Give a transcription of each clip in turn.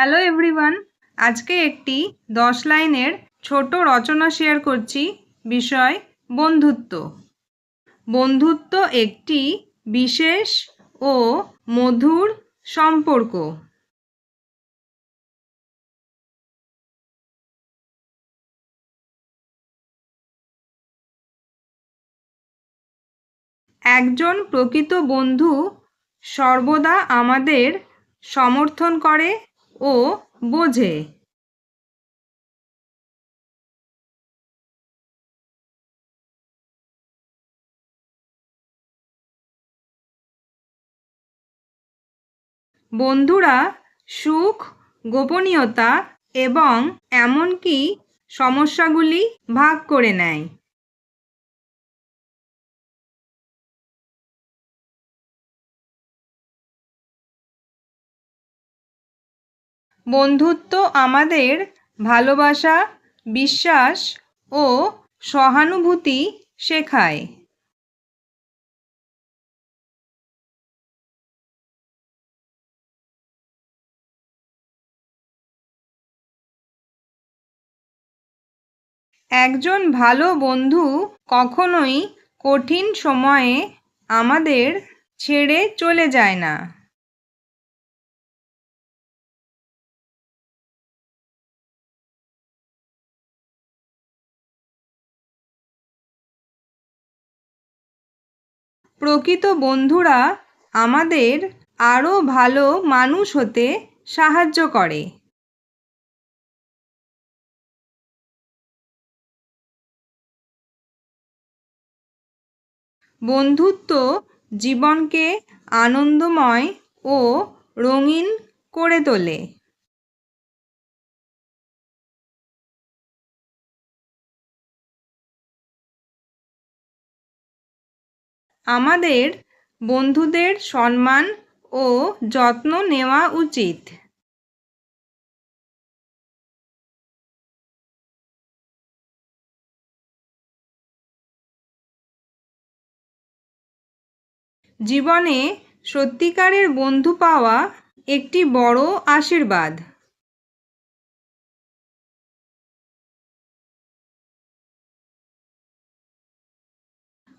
Hello everyone আজকে একটি দশ লাইনের ছোট রচনা শেয়ার করছি। বিষয় বন্ধুত্ব। বন্ধুত্ব একটি বিশেষ ও মধুর সম্পর্ক। একজন প্রকৃত বন্ধু সর্বদা আমাদের সমর্থন করে ও বোঝে। বন্ধুরা সুখ গোপনীয়তা এবং এমনকি সমস্যাগুলি ভাগ করে নেয়। বন্ধুত্ব আমাদের ভালোবাসা, বিশ্বাস ও সহানুভূতি শেখায়। একজন ভালো বন্ধু কখনোই কঠিন সময়ে আমাদের ছেড়ে চলে যায় না। প্রকৃত বন্ধুরা আমাদের আরও ভালো মানুষ হতে সাহায্য করে। বন্ধুত্ব জীবনকে আনন্দময় ও রঙিন করে তোলে। আমাদের বন্ধুদের সম্মান ও যত্ন নেওয়া উচিত। জীবনে সত্যিকারের বন্ধু পাওয়া একটি বড় আশীর্বাদ।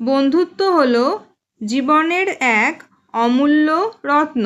বন্ধুত্ব হলো জীবনের এক অমূল্য রত্ন।